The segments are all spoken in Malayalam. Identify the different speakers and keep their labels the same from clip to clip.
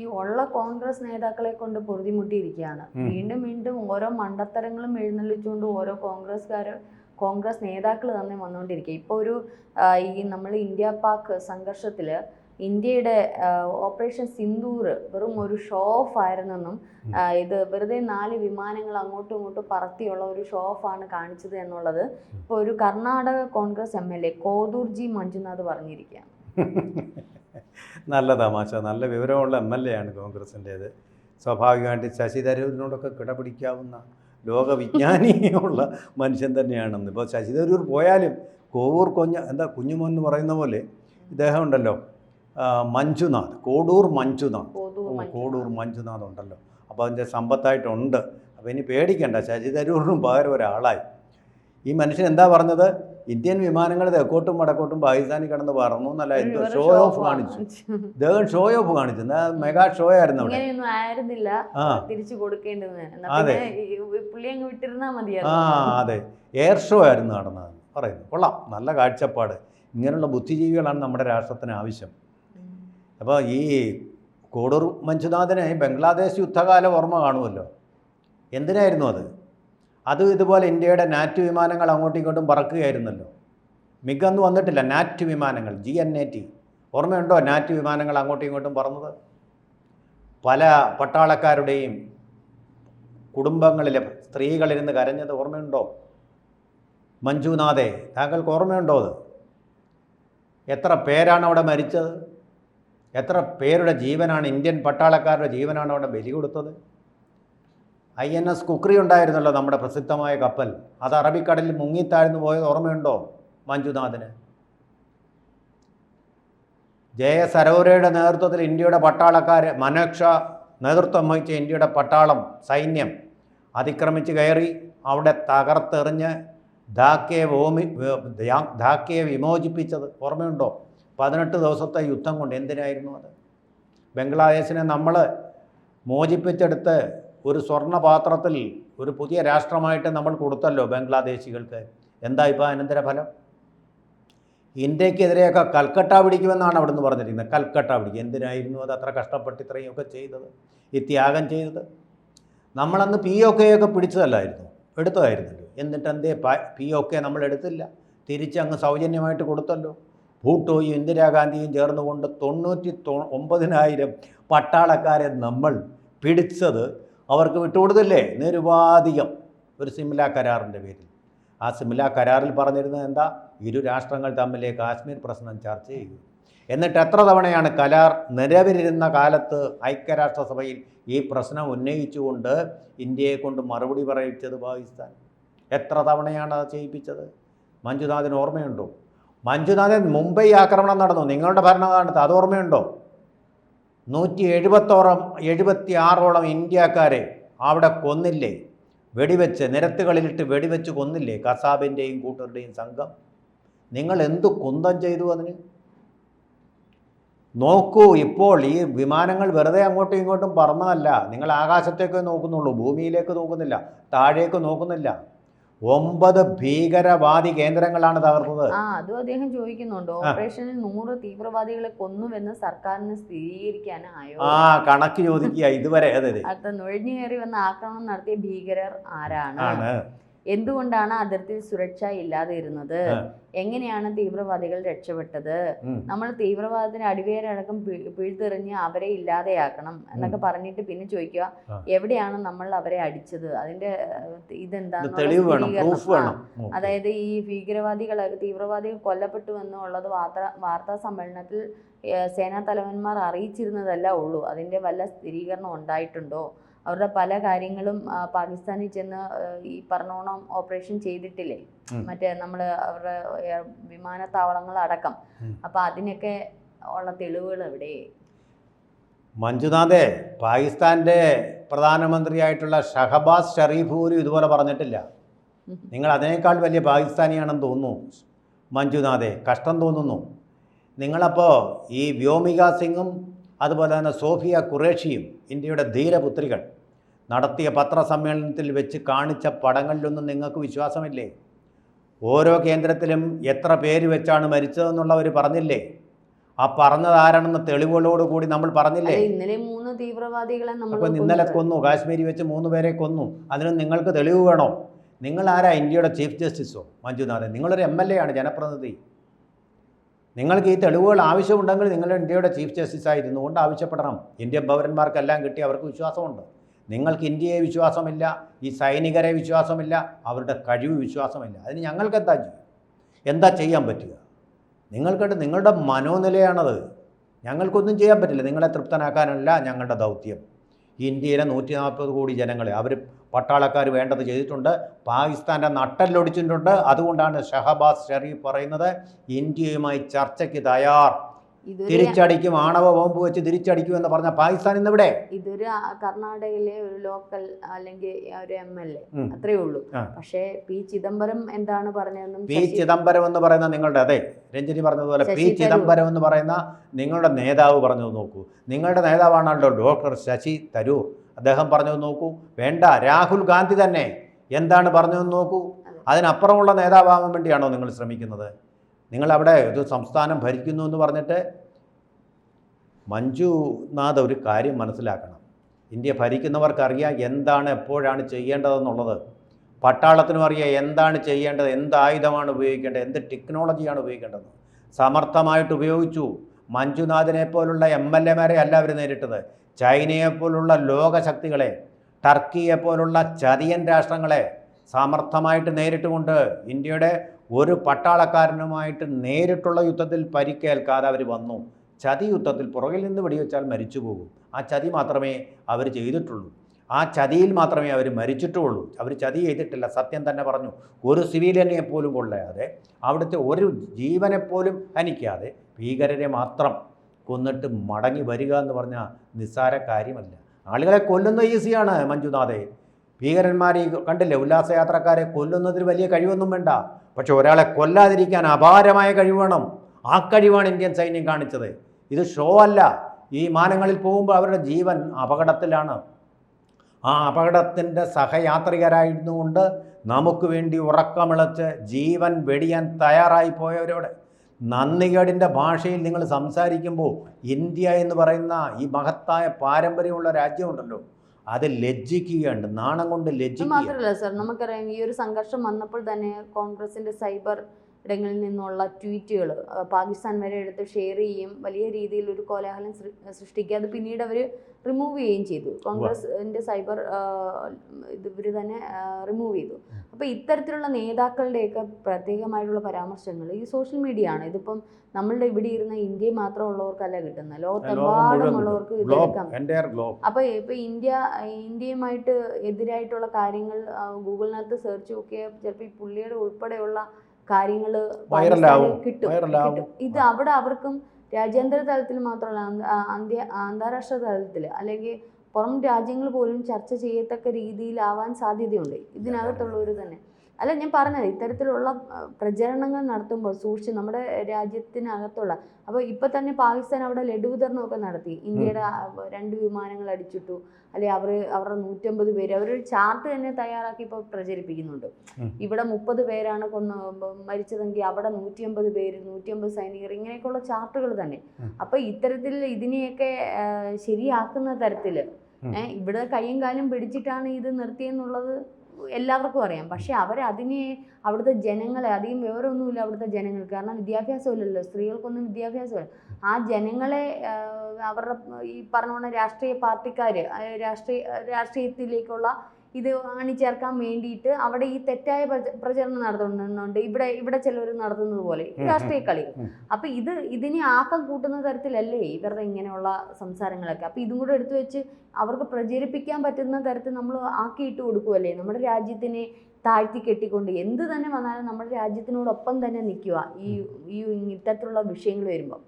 Speaker 1: ഈ ഉള്ള കോൺഗ്രസ് നേതാക്കളെ കൊണ്ട് പൊറുതിമുട്ടിയിരിക്കുകയാണ്. വീണ്ടും വീണ്ടും ഓരോ മണ്ടത്തരങ്ങളും എഴുന്നള്ളിച്ചുകൊണ്ട് ഓരോ കോൺഗ്രസ്സുകാർ കോൺഗ്രസ് നേതാക്കൾ തന്നെ വന്നുകൊണ്ടിരിക്കുക. ഇപ്പോൾ ഒരു ഈ നമ്മൾ ഇന്ത്യ പാക് സംഘർഷത്തിൽ ഇന്ത്യയുടെ ഓപ്പറേഷൻ സിന്ദൂർ വെറും ഒരു ഷോ ഓഫ് ആയിരുന്നെന്നും ഇത് വെറുതെ നാല് വിമാനങ്ങൾ അങ്ങോട്ടും ഇങ്ങോട്ടും പറത്തിയുള്ള ഒരു ഷോ ഓഫ് ആണ് കാണിച്ചത് എന്നുള്ളത് ഇപ്പോൾ ഒരു Karnataka Congress M L A Kothurji Manjunath പറഞ്ഞിരിക്കുകയാണ്.
Speaker 2: നല്ല തമാശ നല്ല വിവരമുള്ള എം എൽ എ ആണ് കോൺഗ്രസിന്റേത്. സ്വാഭാവികമായിട്ട് ശശി തരൂരിനോടൊക്കെ കിടപിടിക്കാവുന്ന ലോകവിജ്ഞാനിയുള്ള മനുഷ്യൻ തന്നെയാണെന്ന്. ഇപ്പോൾ ശശി തരൂർ പോയാലും കോവൂർ കൊഞ്ഞ എന്താ കുഞ്ഞുമോൻ എന്ന് പറയുന്ന പോലെ ഇദ്ദേഹം ഉണ്ടല്ലോ മഞ്ജുനാഥ് കോടൂർ മഞ്ജുനാഥ്. കോടൂർ മഞ്ജുനാഥ്. ഉണ്ടല്ലോ. അപ്പോൾ അതിന്റെ സമ്പത്തായിട്ടുണ്ട്. അപ്പോൾ ഇനി പേടിക്കണ്ട ശശി തരൂറിനും പകരം ഒരാളായി. ഈ മനുഷ്യൻ എന്താ പറഞ്ഞത്? ഇന്ത്യൻ വിമാനങ്ങൾ തെക്കോട്ടും വടക്കോട്ടും പാകിസ്ഥാനിൽ കിടന്ന് പറന്നു എന്നല്ല എന്തോ ഷോ ഓഫ് കാണിച്ചു. ഇദ്ദേഹം ഷോ ഓഫ് കാണിച്ചു. എന്നാ മെഗാ ഷോ ആയിരുന്നു അവിടെ.
Speaker 1: ആയിരുന്നില്ല. തിരിച്ചു കൊടുക്കേണ്ടത്
Speaker 2: ആ അതെ. എയർ ഷോ ആയിരുന്നു നടന്നത്. പറയുന്നു. കൊള്ളാം. നല്ല കാഴ്ചപ്പാട്. ഇങ്ങനെയുള്ള ബുദ്ധിജീവികളാണ് നമ്മുടെ രാഷ്ട്രത്തിന് ആവശ്യം. അപ്പോൾ ഈ കോടൂർ മഞ്ജുനാഥനെ ബംഗ്ലാദേശ് യുദ്ധകാല ഓർമ്മ കാണുമല്ലോ. എന്തിനായിരുന്നു അത്? അതും ഇതുപോലെ ഇന്ത്യയുടെ നാറ്റ് വിമാനങ്ങൾ അങ്ങോട്ടും ഇങ്ങോട്ടും പറക്കുകയായിരുന്നല്ലോ. മികന്നു വന്നിട്ടില്ല നാറ്റ് വിമാനങ്ങൾ ജി എൻ എ ടി ഓർമ്മയുണ്ടോ നാറ്റ് വിമാനങ്ങൾ അങ്ങോട്ടും ഇങ്ങോട്ടും പറന്നത്? പല പട്ടാളക്കാരുടെയും കുടുംബങ്ങളിലെ സ്ത്രീകളിരുന്ന് കരഞ്ഞത് ഓർമ്മയുണ്ടോ? മഞ്ജുനാഥെ താങ്കൾക്ക് ഓർമ്മയുണ്ടോ അത്? എത്ര പേരാണ് അവിടെ മരിച്ചത്? എത്ര പേരുടെ ജീവനാണ് ഇന്ത്യൻ പട്ടാളക്കാരുടെ ജീവനാണ് അവിടെ ബലി കൊടുത്തത് ഐ എൻ എസ് കുക്രി ഉണ്ടായിരുന്നല്ലോ നമ്മുടെ പ്രസിദ്ധമായ കപ്പൽ. അത് അറബിക്കടലിൽ മുങ്ങിത്താഴ്ന്നു പോയത് ഓർമ്മയുണ്ടോ? മഞ്ജുനാഥന്. ജയ സരോരയുടെ നേതൃത്വത്തിൽ ഇന്ത്യയുടെ പട്ടാളക്കാർ മനോക്ഷ നേതൃത്വം വഹിച്ച ഇന്ത്യയുടെ പട്ടാളം സൈന്യം അതിക്രമിച്ച് കയറി അവിടെ തകർത്തെറിഞ്ഞ് ധാക്കയെ ഭൂമി ധാക്കയെ വിമോചിപ്പിച്ചത് ഓർമ്മയുണ്ടോ? പതിനെട്ട് ദിവസത്തെ യുദ്ധം കൊണ്ട് എന്തിനായിരുന്നു അത്? ബംഗ്ലാദേശിനെ നമ്മൾ മോചിപ്പിച്ചെടുത്ത് ഒരു സ്വർണപാത്രത്തിൽ ഒരു പുതിയ രാഷ്ട്രമായിട്ട് നമ്മൾ കൊടുത്തല്ലോ ബംഗ്ലാദേശികൾക്ക്. എന്താ ഇപ്പോൾ അനന്തര ഫലം? ഇന്ത്യക്കെതിരെയൊക്കെ കൽക്കട്ട പിടിക്കുമെന്നാണ് അവിടെ നിന്ന് പറഞ്ഞിരിക്കുന്നത്. കൽക്കട്ട പിടിക്കുക എന്തിനായിരുന്നു അത് അത്ര കഷ്ടപ്പെട്ട് ഇത്രയൊക്കെ ചെയ്തത്? ഈ ത്യാഗം ചെയ്തത്? നമ്മളന്ന് പി ഒ കെ ഒക്കെ പിടിച്ചതല്ലായിരുന്നു. എടുത്തതായിരുന്നല്ലോ. എന്നിട്ട് എന്തേ പി ഒ കെ നമ്മൾ എടുത്തില്ല. തിരിച്ച് അങ്ങ് സൗജന്യമായിട്ട് കൊടുത്തല്ലോ. ഭൂട്ടോയും ഇന്ദിരാഗാന്ധിയും ചേർന്നുകൊണ്ട് തൊണ്ണൂറ്റി തൊ ഒമ്പതിനായിരം പട്ടാളക്കാരെ നമ്മൾ പിടിച്ചത് അവർക്ക് വിട്ടുകൊടുത്തില്ലേ? നിരുപാധികം. ഒരു സിംല കരാറിന്റെ പേരിൽ. ആ സിംല കരാറിൽ പറഞ്ഞിരുന്നത് എന്താ? ഇരു രാഷ്ട്രങ്ങൾ തമ്മിലെ കാശ്മീർ പ്രശ്നം ചർച്ച ചെയ്യുക എന്നിട്ട് എത്ര തവണയാണ് കരാർ നിലവിലിരുന്ന കാലത്ത് ഐക്യരാഷ്ട്രസഭയിൽ ഈ പ്രശ്നം ഉന്നയിച്ചുകൊണ്ട് ഇന്ത്യയെ കൊണ്ട് മറുപടി പറയിച്ചത് പാകിസ്ഥാൻ? എത്ര തവണയാണ് അത് ചെയ്യിപ്പിച്ചത്? മഞ്ജുനാഥിന് ഓർമ്മയുണ്ടോ? മഞ്ജുനാഥൻ മുംബൈ ആക്രമണം നടന്നു. നിങ്ങളുടെ ഭരണകാലത്ത് അത് ഓർമ്മയുണ്ടോ? നൂറ്റി എഴുപത്തോളം എഴുപത്തി ആറോളം ഇന്ത്യക്കാരെ അവിടെ കൊന്നില്ലേ? വെടിവെച്ച് നിരത്തുകളിലിട്ട് വെടിവെച്ച് കൊന്നില്ലേ കസാബിന്റെയും കൂട്ടരുടെയും സംഘം? നിങ്ങൾ എന്തു കുന്തം ചെയ്തു അതിന്? നോക്കൂ ഇപ്പോൾ ഈ വിമാനങ്ങൾ വെറുതെ അങ്ങോട്ടും ഇങ്ങോട്ടും പറന്നതല്ല. നിങ്ങൾ ആകാശത്തേക്ക് നോക്കുന്നുള്ളൂ ഭൂമിയിലേക്ക് നോക്കുന്നില്ല താഴേക്ക് നോക്കുന്നില്ല. ഒമ്പത് ഭീകരവാദി കേന്ദ്രങ്ങളാണ് തകർന്നത്
Speaker 1: ആ അതും അദ്ദേഹം ചോദിക്കുന്നുണ്ട്. ഓപ്പറേഷനിൽ നൂറ് തീവ്രവാദികളെ കൊന്നുവെന്ന് സർക്കാരിന് സ്ഥിരീകരിക്കാനായോ?
Speaker 2: ആ കണക്ക് ചോദിക്കുക ഇതുവരെ. അതെ
Speaker 1: അടുത്ത നുഴഞ്ഞു കയറി വന്ന് ആക്രമണം നടത്തിയ ഭീകരർ ആരാണ്? എന്തുകൊണ്ടാണ് അതിർത്തി സുരക്ഷ ഇല്ലാതെ ഇരുന്നത് എങ്ങനെയാണ് തീവ്രവാദികൾ രക്ഷപ്പെട്ടത്? നമ്മൾ തീവ്രവാദത്തിന് അടിവേരടക്കം പിഴുതെറിഞ്ഞ് അവരെ ഇല്ലാതെയാക്കണം എന്നൊക്കെ പറഞ്ഞിട്ട് പിന്നെ ചോദിക്കുക എവിടെയാണ് നമ്മൾ അവരെ അടിച്ചത്? അതിന്റെ ഇതെന്താണ്
Speaker 2: തെളിവ് വേണം പ്രൂഫ് വേണം.
Speaker 1: അതായത് ഈ ഭീകരവാദികൾ തീവ്രവാദികൾ കൊല്ലപ്പെട്ടു എന്നുള്ളത് വാർത്താ വാർത്താ സമ്മേളനത്തിൽ സേനാ തലവന്മാർ അറിയിച്ചിരുന്നതല്ല ഉള്ളൂ. അതിന്റെ വല്ല സ്ഥിരീകരണം ഉണ്ടായിട്ടുണ്ടോ? അവരുടെ പല കാര്യങ്ങളും പാകിസ്ഥാനിൽ ചെന്ന് ഈ പറഞ്ഞോണം ഓപ്പറേഷൻ ചെയ്തിട്ടില്ലേ. മറ്റേ നമ്മൾ അവരുടെ വിമാനത്താവളങ്ങൾ അടക്കം.
Speaker 2: അപ്പൊ
Speaker 1: അപ്പം അതിനൊക്കെ ഉള്ള തെളിവുകൾ എവിടെ?
Speaker 2: മഞ്ജുനാഥേ പാകിസ്ഥാന്റെ പ്രധാനമന്ത്രിയായിട്ടുള്ള ഷഹബാസ് ഷറീഫ് പോലും ഇതുപോലെ പറഞ്ഞിട്ടില്ല. നിങ്ങൾ അതിനേക്കാൾ വലിയ പാകിസ്ഥാനിയാണെന്ന് തോന്നുന്നു മഞ്ജുനാഥേ. കഷ്ടം തോന്നുന്നു. നിങ്ങളപ്പോൾ ഈ വ്യോമിക സിംഗും അതുപോലെ തന്നെ സോഫിയ ഖുറേഷിയും ഇന്ത്യയുടെ ധീരപുത്രികൾ. നടത്തിയ പത്രസമ്മേളനത്തിൽ വെച്ച് കാണിച്ച പടങ്ങളിലൊന്നും നിങ്ങൾക്ക് വിശ്വാസമില്ലേ? ഓരോ കേന്ദ്രത്തിലും എത്ര പേര് വെച്ചാണ് മരിച്ചതെന്നുള്ളവർ പറഞ്ഞില്ലേ? ആ പറഞ്ഞത് ആരാണെന്ന് തെളിവുകളോട് കൂടി നമ്മൾ പറഞ്ഞില്ലേ?
Speaker 1: ഇന്നലെ മൂന്ന് തീവ്രവാദികളെ നമ്മൾ
Speaker 2: ഇന്നലെ കൊന്നു. കാശ്മീരി വെച്ച് മൂന്ന് പേരെ കൊന്നു. അതിന് നിങ്ങൾക്ക് തെളിവ് വേണോ? നിങ്ങൾ ആരാ ഇന്ത്യയുടെ ചീഫ് ജസ്റ്റിസോ? മഞ്ജുനാഥൻ. നിങ്ങളൊരു എം എൽ എ ആണ് ജനപ്രതിനിധി. നിങ്ങൾക്ക് ഈ തെളിവുകൾ ആവശ്യമുണ്ടെങ്കിൽ നിങ്ങൾ ഇന്ത്യയുടെ ചീഫ് ജസ്റ്റിസ് ആയിരുന്നു കൊണ്ട് ആവശ്യപ്പെടണം. ഇന്ത്യൻ പൗരന്മാർക്കെല്ലാം കിട്ടി അവർക്ക് വിശ്വാസമുണ്ട്. നിങ്ങൾക്ക് ഇന്ത്യയെ വിശ്വാസമില്ല ഈ സൈനികരെ വിശ്വാസമില്ല അവരുടെ കഴിവ് വിശ്വാസമില്ല. അതിന് ഞങ്ങൾക്ക് എന്താ ചെയ്യും? എന്താ ചെയ്യാൻ പറ്റുക? നിങ്ങൾക്കിട്ട് നിങ്ങളുടെ മനോനിലയാണത്. ഞങ്ങൾക്കൊന്നും ചെയ്യാൻ പറ്റില്ല. നിങ്ങളെ തൃപ്തനാക്കാനല്ല ഞങ്ങളുടെ ദൗത്യം. ഇന്ത്യയിലെ നൂറ്റി നാൽപ്പത് കോടി ജനങ്ങളെ അവർ പട്ടാളക്കാർ വേണ്ടത് ചെയ്തിട്ടുണ്ട് പാകിസ്ഥാന്റെ നട്ടല്ലൊടിച്ചിട്ടുണ്ട്. അതുകൊണ്ടാണ് ഷഹബാസ് ഷെറീഫ് പറയുന്നത് ഇന്ത്യയുമായി ചർച്ചയ്ക്ക് തയ്യാർ. തിരിച്ചടിക്കും ആണവ ബോംബ് വെച്ച് തിരിച്ചടിക്കും എന്ന് പറഞ്ഞ പാകിസ്ഥാൻ ഇന്നിവിടെ?
Speaker 1: ഇതൊരു കർണാടകയിലെ ഒരു ലോക്കൽ അല്ലെങ്കിൽ ഒരു എം എൽ എ അത്രേ ഉള്ളൂ. പക്ഷേ പി ചിദംബരം എന്താണ് പറഞ്ഞതെന്നും
Speaker 2: പി ചിദംബരം എന്ന് പറയുന്ന നിങ്ങളുടെ അതെ രഞ്ജനി പറഞ്ഞതുപോലെ പി ചിദംബരം എന്ന് പറയുന്ന നിങ്ങളുടെ നേതാവ് പറഞ്ഞത് നോക്കൂ. നിങ്ങളുടെ നേതാവാണല്ലോ ഡോക്ടർ ശശി തരൂർ. അദ്ദേഹം പറഞ്ഞത് നോക്കൂ. വേണ്ട രാഹുൽ ഗാന്ധി തന്നെ. എന്താണ് പറഞ്ഞതെന്ന് നോക്കൂ. അതിനപ്പുറമുള്ള നേതാവാകാൻ വേണ്ടിയാണോ നിങ്ങൾ ശ്രമിക്കുന്നത്? നിങ്ങളവിടെ ഒരു സംസ്ഥാനം ഭരിക്കുന്നു എന്ന് പറഞ്ഞിട്ട് മഞ്ജുനാഥ് ഒരു കാര്യം മനസ്സിലാക്കണം. ഇന്ത്യ ഭരിക്കുന്നവർക്കറിയാം എന്താണ് എപ്പോഴാണ് ചെയ്യേണ്ടതെന്നുള്ളത്. പട്ടാളത്തിനും അറിയാം എന്താണ് ചെയ്യേണ്ടത് എന്ത് ആയുധമാണ് ഉപയോഗിക്കേണ്ടത് എന്ത് ടെക്നോളജിയാണ് ഉപയോഗിക്കേണ്ടത്. സമർത്ഥമായിട്ട് ഉപയോഗിച്ചു. മഞ്ജുനാഥിനെ പോലുള്ള എം എൽ എമാരെ അല്ല അവർ നേരിട്ടത്. ചൈനയെ പോലുള്ള ലോകശക്തികളെ ടർക്കിയെ പോലുള്ള ചതിയൻ രാഷ്ട്രങ്ങളെ സമർത്ഥമായിട്ട് നേരിട്ടുകൊണ്ട് ഇന്ത്യയുടെ ഒരു പട്ടാളക്കാരനുമായിട്ട് നേരിട്ടുള്ള യുദ്ധത്തിൽ പരിക്കേൽക്കാതെ അവർ വന്നു. ചതി യുദ്ധത്തിൽ പുറകിൽ നിന്ന് വെടിവെച്ചാൽ മരിച്ചു പോകും. ആ ചതി മാത്രമേ അവർ ചെയ്തിട്ടുള്ളൂ. ആ ചതിയിൽ മാത്രമേ അവർ മരിച്ചിട്ടുള്ളൂ. അവർ ചതി ചെയ്തിട്ടില്ല. സത്യം തന്നെ പറഞ്ഞു. ഒരു സിവിലിയനെ പോലും കൊള്ളാതെ അവിടുത്തെ ഒരു ജീവനെപ്പോലും ഹനിക്കാതെ ഭീകരരെ മാത്രം കൊന്നിട്ട് മടങ്ങി വരിക എന്ന് പറഞ്ഞാൽ നിസ്സാര കാര്യമല്ല. ആളുകളെ കൊല്ലുന്നത് ഈസിയാണ് മഞ്ജുനാഥേ. ഭീകരന്മാരെ കണ്ടില്ലേ? ഉല്ലാസയാത്രക്കാരെ കൊല്ലുന്നതിന് വലിയ കഴിവൊന്നും വേണ്ട. പക്ഷെ ഒരാളെ കൊല്ലാതിരിക്കാൻ അപാരമായ കഴിവ് വേണം ആ കഴിവാണ് ഇന്ത്യൻ സൈന്യം കാണിച്ചത്. ഇത് ഷോ അല്ല. ഈ മാനങ്ങളിൽ പോകുമ്പോൾ അവരുടെ ജീവൻ അപകടത്തിലാണ്. ആ അപകടത്തിന്റെ സഹയാത്രികരായിരുന്നു കൊണ്ട് നമുക്ക് വേണ്ടി ഉറക്കമിളച്ച് ജീവൻ വെടിയാൻ തയ്യാറായി പോയവരോട് നന്ദികേടിന്റെ ഭാഷയിൽ നിങ്ങൾ സംസാരിക്കുമ്പോൾ ഇന്ത്യ എന്ന് പറയുന്ന ഈ മഹത്തായ പാരമ്പര്യമുള്ള രാജ്യമുണ്ടല്ലോ. അത് ലജ്ജിക്കുകയുണ്ട്. നാണം കൊണ്ട് ലജ്ജിക്കുക
Speaker 1: മാത്രമല്ല സർ നമുക്കറിയാം ഈ ഒരു സംഘർഷം വന്നപ്പോൾ തന്നെ കോൺഗ്രസിന്റെ സൈബർ ഇടങ്ങളിൽ നിന്നുള്ള ട്വീറ്റുകൾ പാകിസ്ഥാൻ വരെ എടുത്ത് ഷെയർ ചെയ്യും. വലിയ രീതിയിൽ ഒരു കോലാഹലം സൃഷ്ടിക്കുക. അത് പിന്നീട് അവർ റിമൂവ് ചെയ്യുകയും ചെയ്തു. കോൺഗ്രസിന്റെ സൈബർ ഇത് ഇവർ തന്നെ റിമൂവ് ചെയ്തു. അപ്പോൾ ഇത്തരത്തിലുള്ള നേതാക്കളുടെയൊക്കെ പ്രത്യേകമായിട്ടുള്ള പരാമർശങ്ങൾ ഈ സോഷ്യൽ മീഡിയ ആണ്. ഇതിപ്പം നമ്മളുടെ ഇവിടെ ഇരുന്ന ഇന്ത്യയിൽ മാത്രമുള്ളവർക്കല്ല കിട്ടുന്നത്. ലോകത്തെമ്പാടുമുള്ളവർക്ക് ഇതെടുക്കാം അപ്പോൾ ഇപ്പോൾ ഇന്ത്യ ഇന്ത്യയുമായിട്ട് എതിരായിട്ടുള്ള കാര്യങ്ങൾ ഗൂഗിളിനകത്ത് സെർച്ച് നോക്കിയാൽ ചിലപ്പോൾ ഈ പുള്ളിയുടെ ഉൾപ്പെടെയുള്ള കാര്യങ്ങൾ കിട്ടും ഇത് അവിടെ അവർക്കും രാജ്യാന്തര തലത്തിൽ മാത്രമല്ല അന്ത്യ അന്താരാഷ്ട്ര തലത്തിൽ അല്ലെങ്കിൽ പുറം രാജ്യങ്ങൾ പോലും ചർച്ച ചെയ്യത്തക്ക രീതിയിലാവാൻ സാധ്യതയുണ്ട്. ഇതിനകത്തുള്ളവർ തന്നെ. അല്ല ഞാൻ പറഞ്ഞത് ഇത്തരത്തിലുള്ള പ്രചരണങ്ങൾ നടത്തുമ്പോൾ സൂക്ഷിച്ച് നമ്മുടെ രാജ്യത്തിനകത്തുള്ള അപ്പോൾ ഇപ്പം തന്നെ പാകിസ്ഥാൻ അവിടെ ലഡു വിതരണമൊക്കെ നടത്തി ഇന്ത്യയുടെ രണ്ട് വിമാനങ്ങൾ അടിച്ചിട്ടു. അല്ലെ അവർ അവരുടെ നൂറ്റമ്പത് പേര് അവരൊരു ചാർട്ട് തന്നെ തയ്യാറാക്കി ഇപ്പോൾ പ്രചരിപ്പിക്കുന്നുണ്ട്. ഇവിടെ മുപ്പത് പേരാണ് കൊന്ന് മരിച്ചതെങ്കിൽ അവിടെ നൂറ്റിയമ്പത് പേര് നൂറ്റിയമ്പത് സൈനികർ ഇങ്ങനെയൊക്കെയുള്ള ചാർട്ടുകൾ തന്നെ. അപ്പോൾ ഇത്തരത്തിൽ ഇതിനെയൊക്കെ ശരിയാക്കുന്ന തരത്തിൽ ഏഹ് ഇവിടെ കൈയും കാലും പിടിച്ചിട്ടാണ് ഇത് നിർത്തിയെന്നുള്ളത്? എല്ലാവർക്കും അറിയാം. പക്ഷേ അവർ അതിനെ അവിടുത്തെ ജനങ്ങളെ അധികം വിവരമൊന്നുമില്ല അവിടുത്തെ ജനങ്ങൾക്ക്. കാരണം വിദ്യാഭ്യാസമില്ലല്ലോ. സ്ത്രീകൾക്കൊന്നും വിദ്യാഭ്യാസമില്ല. ആ ജനങ്ങളെ അവരുടെ ഈ പറഞ്ഞ പോലെ രാഷ്ട്രീയ പാർട്ടിക്കാർ രാഷ്ട്രീയ രാഷ്ട്രീയത്തിലേക്കുള്ള ഇത് അണിചേർക്കാൻ വേണ്ടിയിട്ട് അവിടെ ഈ തെറ്റായ പ്രച- പ്രചരണം നടത്തുന്നുണ്ട് ഇവിടെ ഇവിടെ ചിലർ നടത്തുന്നത് പോലെ. രാഷ്ട്രീയ കളി. അപ്പൊ ഇത് ഇതിനെ ആക്കം കൂട്ടുന്ന തരത്തിലല്ലേ ഇവരുടെ ഇങ്ങനെയുള്ള സംസാരങ്ങളൊക്കെ? അപ്പൊ ഇതും കൂടെ എടുത്തു വെച്ച് അവർക്ക് പ്രചരിപ്പിക്കാൻ പറ്റുന്ന തരത്തിൽ നമ്മൾ ആക്കിയിട്ട് കൊടുക്കുമല്ലേ നമ്മുടെ രാജ്യത്തിനെ താഴ്ത്തി കെട്ടിക്കൊണ്ട് എന്ത് തന്നെ വന്നാലും നമ്മുടെ രാജ്യത്തിനോടൊപ്പം തന്നെ നിൽക്കുക. ഈ ഈ ഇത്തരത്തിലുള്ള വിഷയങ്ങൾ വരുമ്പോൾ.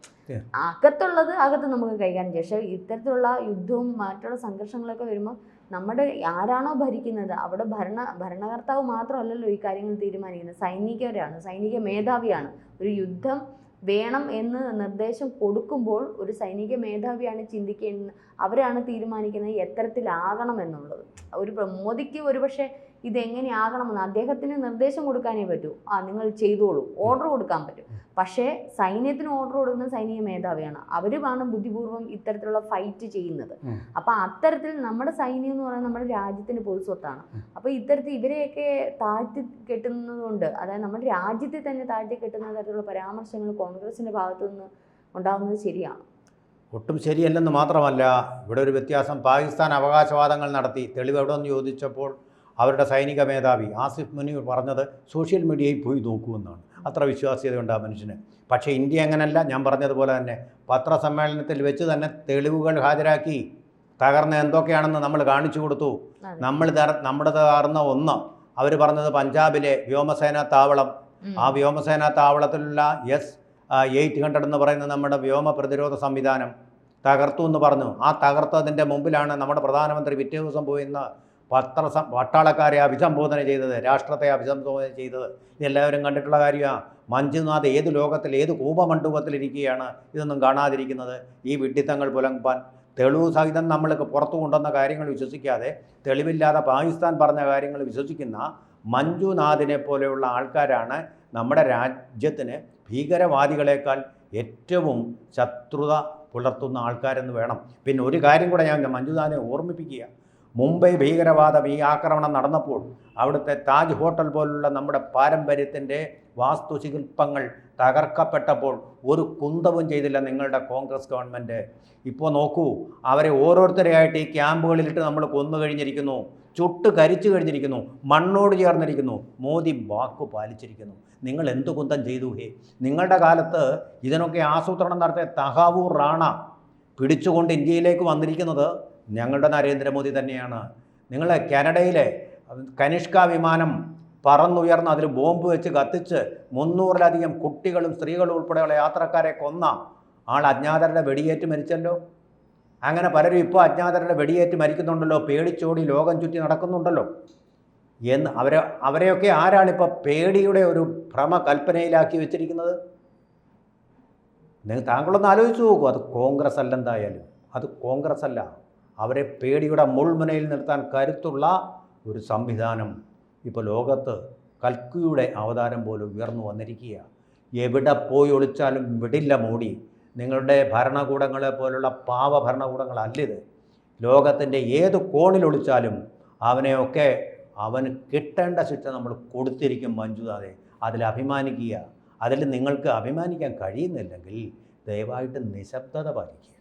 Speaker 1: അകത്തുള്ളത് അകത്ത് നമുക്ക് കൈകാര്യം ചെയ്യാം. പക്ഷേ ഇത്തരത്തിലുള്ള യുദ്ധവും മറ്റുള്ള സംഘർഷങ്ങളൊക്കെ വരുമ്പോൾ നമ്മുടെ ആരാണോ ഭരിക്കുന്നത് അവിടെ ഭരണ ഭരണകർത്താവ് മാത്രമല്ലല്ലോ ഈ കാര്യങ്ങൾ തീരുമാനിക്കുന്നത്. സൈനികരാണ് സൈനിക മേധാവിയാണ്. ഒരു യുദ്ധം വേണം എന്ന് നിർദ്ദേശം കൊടുക്കുമ്പോൾ ഒരു സൈനിക മേധാവിയാണ് ചിന്തിക്കേണ്ടത്. അവരാണ് തീരുമാനിക്കുന്നത് എത്തരത്തിലാകണം എന്നുള്ളത്. ഒരു മോദിക്ക് ഒരുപക്ഷെ ഇതെങ്ങനെയാകണമെന്ന് അദ്ദേഹത്തിന് നിർദ്ദേശം കൊടുക്കാനേ പറ്റൂ. ആ നിങ്ങൾ ചെയ്തോളൂ. ഓർഡർ കൊടുക്കാൻ പറ്റും. പക്ഷേ സൈന്യത്തിന് ഓർഡർ കൊടുക്കുന്ന സൈനിക മേധാവിയാണ്. അവരുമാണ് ബുദ്ധിപൂർവം ഇത്തരത്തിലുള്ള ഫൈറ്റ് ചെയ്യുന്നത്. അപ്പോൾ അത്തരത്തിൽ നമ്മുടെ സൈന്യം എന്ന് പറയുന്നത് നമ്മുടെ രാജ്യത്തിന് പൊതുസ്വത്താണ് അപ്പോൾ ഇത്തരത്തിൽ ഇവരെയൊക്കെ താഴ്ത്തി കെട്ടുന്നതുകൊണ്ട് അതായത് നമ്മുടെ രാജ്യത്തെ തന്നെ താഴ്ത്തി കെട്ടുന്ന തരത്തിലുള്ള പരാമർശങ്ങൾ കോൺഗ്രസിന്റെ ഭാഗത്തു നിന്ന് ഉണ്ടാകുന്നത് ശരിയാണ്.
Speaker 2: ഒട്ടും ശരിയല്ലെന്ന് മാത്രമല്ല ഇവിടെ ഒരു വ്യത്യാസം. പാകിസ്ഥാൻ അവകാശവാദങ്ങൾ നടത്തി. തെളിവ് എവിടെ നിന്ന് ചോദിച്ചപ്പോൾ അവരുടെ സൈനിക മേധാവി ആസിഫ് മുനീർ പറഞ്ഞത് സോഷ്യൽ മീഡിയയിൽ പോയി നോക്കുമെന്നാണ്. അത്ര വിശ്വാസ്യതയുണ്ട് ആ മനുഷ്യന്. പക്ഷേ ഇന്ത്യ അങ്ങനല്ല. ഞാൻ പറഞ്ഞതുപോലെ തന്നെ പത്രസമ്മേളനത്തിൽ വെച്ച് തന്നെ തെളിവുകൾ ഹാജരാക്കി തകർന്ന എന്തൊക്കെയാണെന്ന് നമ്മൾ കാണിച്ചു കൊടുത്തു. നമ്മൾ തര നമ്മുടെ തകർന്ന ഒന്ന്. അവർ പറഞ്ഞത് പഞ്ചാബിലെ വ്യോമസേനാ താവളം. ആ വ്യോമസേനാ താവളത്തിലുള്ള എസ് എയ്റ്റ് ഹൺഡ്രഡ് എന്ന് പറയുന്ന നമ്മുടെ വ്യോമ പ്രതിരോധ സംവിധാനം തകർത്തു എന്ന് പറഞ്ഞു. ആ തകർത്തതിന്റെ മുമ്പിലാണ് നമ്മുടെ പ്രധാനമന്ത്രി പിറ്റേ ദിവസം പോയിന്ന് പത്ര പട്ടാളക്കാരെ അഭിസംബോധന ചെയ്തത് രാഷ്ട്രത്തെ അഭിസംബോധന ചെയ്തത്. ഇതെല്ലാവരും കണ്ടിട്ടുള്ള കാര്യമാണ് മഞ്ജുനാഥ് ഏത് ലോകത്തിൽ ഏത് കൂപമണ്ഡപത്തിലിരിക്കുകയാണ് ഇതൊന്നും കാണാതിരിക്കുന്നത്? ഈ വിഡ്ഢിത്തങ്ങൾ പുലമ്പാൻ തെളിവ് സഹിതം നമ്മൾക്ക് പുറത്തു കൊണ്ടുവന്ന കാര്യങ്ങൾ വിശ്വസിക്കാതെ തെളിവില്ലാതെ പാകിസ്ഥാൻ പറഞ്ഞ കാര്യങ്ങൾ വിശ്വസിക്കുന്ന മഞ്ജുനാഥിനെ പോലെയുള്ള ആൾക്കാരാണ് നമ്മുടെ രാജ്യത്തിന് ഭീകരവാദികളെക്കാൾ ഏറ്റവും ശത്രുത പുലർത്തുന്ന ആൾക്കാരെന്ന് വേണം. പിന്നെ ഒരു കാര്യം കൂടെ ഞാൻ മഞ്ജുനാഥിനെ ഓർമ്മിപ്പിക്കുക മുംബൈ ഭീകരവാദ ഈ ആക്രമണം നടന്നപ്പോൾ അവിടുത്തെ താജ് ഹോട്ടൽ പോലുള്ള നമ്മുടെ പാരമ്പര്യത്തിന്റെ വാസ്തുശില്പങ്ങൾ തകർക്കപ്പെട്ടപ്പോൾ ഒരു കുന്തവും ചെയ്തില്ല നിങ്ങളുടെ കോൺഗ്രസ് ഗവൺമെന്റ്. ഇപ്പോൾ നോക്കൂ അവരെ ഓരോരുത്തരെയായിട്ട് ഈ ക്യാമ്പുകളിലിട്ട് നമ്മൾ കൊന്നു കഴിഞ്ഞിരിക്കുന്നു ചുട്ട് കരിച്ചു കഴിഞ്ഞിരിക്കുന്നു മണ്ണോട് ചേർന്നിരിക്കുന്നു. മോദി വാക്കു പാലിച്ചിരിക്കുന്നു. നിങ്ങൾ എന്ത് കുന്തം ചെയ്തു ഹേ? നിങ്ങളുടെ കാലത്ത് ഇതിനൊക്കെ ആസൂത്രണം നടത്തിയ തഹാവൂർ റാണ പിടിച്ചുകൊണ്ട് ഇന്ത്യയിലേക്ക് വന്നിരിക്കുന്നത് ഞങ്ങളുടെ നരേന്ദ്രമോദി തന്നെയാണ്. നിങ്ങൾ കാനഡയിലെ കനിഷ്ക വിമാനം പറന്നുയർന്ന് അതിൽ ബോംബ് വെച്ച് കത്തിച്ച് മുന്നൂറിലധികം കുട്ടികളും സ്ത്രീകളും ഉൾപ്പെടെയുള്ള യാത്രക്കാരെ കൊന്ന ആൾ അജ്ഞാതരുടെ വെടിയേറ്റ് മരിച്ചല്ലോ. അങ്ങനെ പലരും ഇപ്പോൾ അജ്ഞാതരുടെ വെടിയേറ്റ് മരിക്കുന്നുണ്ടല്ലോ. പേടിച്ചോടി ലോകം ചുറ്റി നടക്കുന്നുണ്ടല്ലോ. എന്ന് അവരെ അവരെയൊക്കെ ആരാണിപ്പോൾ പേടിയുടെ ഒരു ഭ്രമ കൽപ്പനയിലാക്കി വെച്ചിരിക്കുന്നത്? നിങ്ങൾ താങ്കളൊന്ന് ആലോചിച്ച് നോക്കൂ. അത് കോൺഗ്രസ് അല്ല എന്തായാലും. അത് കോൺഗ്രസ് അല്ല. അവരെ പേടിയുടെ മുൾമുനയിൽ നിർത്താൻ കരുത്തുള്ള ഒരു സംവിധാനം ഇപ്പോൾ ലോകത്ത് കൽക്കിയുടെ അവതാരം പോലും ഉയർന്നു വന്നിരിക്കുക എവിടെ പോയി ഒളിച്ചാലും വിടില്ല മോടി. നിങ്ങളുടെ ഭരണകൂടങ്ങളെ പോലുള്ള പാവ ഭരണകൂടങ്ങളല്ലിത് ലോകത്തിന്റെ ഏത് കോണിൽ ഒളിച്ചാലും അവനെയൊക്കെ അവന് കിട്ടേണ്ട ശിക്ഷ നമ്മൾ കൊടുത്തിരിക്കും മഞ്ജുനാഥെ. അതിൽ അഭിമാനിക്കുക. അതിൽ നിങ്ങൾക്ക് അഭിമാനിക്കാൻ കഴിയുന്നില്ലെങ്കിൽ ദയവായിട്ട് നിശബ്ദത പാലിക്കുക.